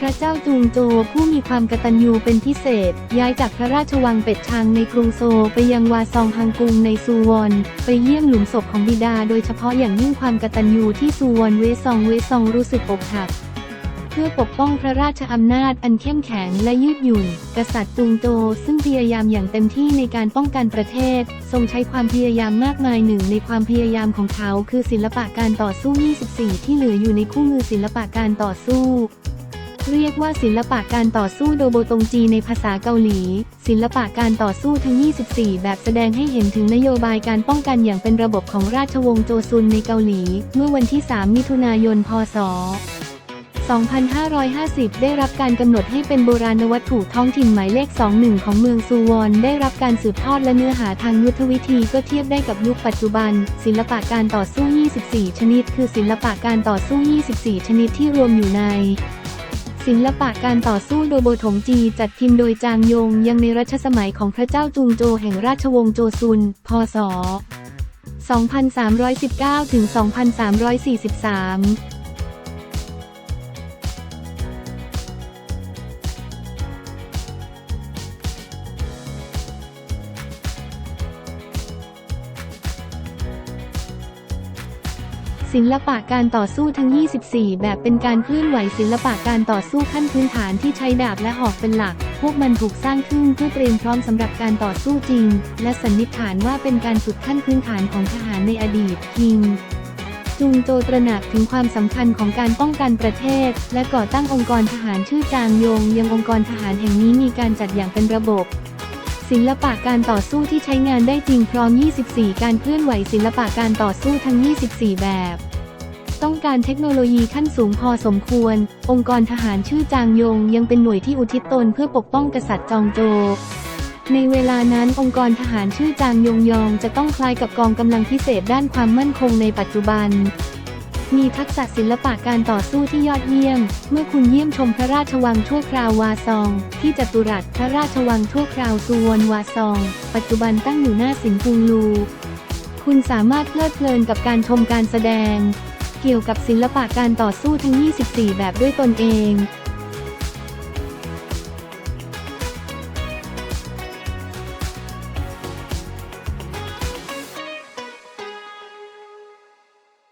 พระเจ้าจูงโจผู้มีความกตัญญูเป็นพิเศษ ย้ายจากพระราชวังเป็ดชางในกรุงโซลไปยังวาซองฮังกุงในซูวอนไปเยี่ยมหลุมศพของบิดา โดยเฉพาะอย่างยิ่งความกตัญญูที่ซูวอนเวซองเวซองรู้สึกอกหักเพื่อปกป้องพระราชอำนาจอันเข้มแข็งและยืดหยุ่น กษัตริย์จุงโจวซึ่งพยายามอย่างเต็มที่ในการป้องกันประเทศ ทรงใช้ความพยายามมากมายหนึ่งในความพยายามของเขา คือศิลปะการต่อสู้ 24 ที่เหลืออยู่ในคู่มือศิลปะการต่อสู้ เรียกว่าศิลปะการต่อสู้โดโบตงจีในภาษาเกาหลี ศิลปะการต่อสู้ทั้ง 24 แบบแสดงให้เห็นถึงนโยบายการป้องกันอย่างเป็นระบบของราชวงศ์โจซุนในเกาหลี เมื่อวันที่ 3 มิถุนายน พศ 2550 ได้รับการกำหนดให้เป็นโบราณวัตถุท้องถิ่นหมายเลข 21 ของเมืองซูวอนได้รับการสืบทอดและเนื้อหาทางยุทธวิธีก็เทียบได้กับยุคปัจจุบัน ศิลปะการต่อสู้ 24 ชนิด คือศิลปะการต่อสู้ 24 ชนิดที่รวมอยู่ใน ศิลปะการต่อสู้โดโบถงจีจัดพิมพ์โดยจางยงยังในรัชสมัยของพระเจ้าจุงโจแห่งราชวงศ์โจซุน พศ 2319 ถึง 2343 ศิลปะการต่อสู้ทั้ง 24 แบบเป็นการเคลื่อนไหวศิลปะการต่อสู้ขั้นพื้นฐานที่ใช้ดาบและหอกเป็นหลัก พวกมันถูกสร้างขึ้นเพื่อเตรียมพร้อมสำหรับการต่อสู้จริง และสันนิษฐานว่าเป็นการฝึกขั้นพื้นฐานของทหารในอดีตคิงจุงโจตระหนักถึงความสำคัญของการป้องกันประเทศ และก่อตั้งองค์กรทหารชื่อจางยง ยังองค์กรทหารแห่งนี้มีการจัดอย่างเป็นระบบ ศิลปะการต่อสู้ที่ใช้งานได้จริงพร้อม 24 การเคลื่อนไหวศิลปะการต่อสู้ทั้ง 24 แบบ ต้องการเทคโนโลยีขั้นสูงพอสมควร องค์กรทหารชื่อจางยง ยังเป็นหน่วยที่อุทิศตนเพื่อปกป้องกษัตริย์จองโจ ในเวลานั้นองค์กรทหารชื่อจางยงยองจะต้องคล้ายกับกองกำลังพิเศษด้านความมั่นคงในปัจจุบัน มีทักษะศิลปะการต่อสู้ที่ยอดเยี่ยม เมื่อคุณเยี่ยมชมพระราชวังชั่วคราววาซอง ที่จัตุรัสพระราชวังชั่วคราวตูวนวาซอง ปัจจุบันตั้งอยู่หน้าสินปุงลู คุณสามารถเพลิดเพลินกับการชมการแสดง เกี่ยวกับศิลปะการต่อสู้ทั้ง 24 แบบด้วยตนเอง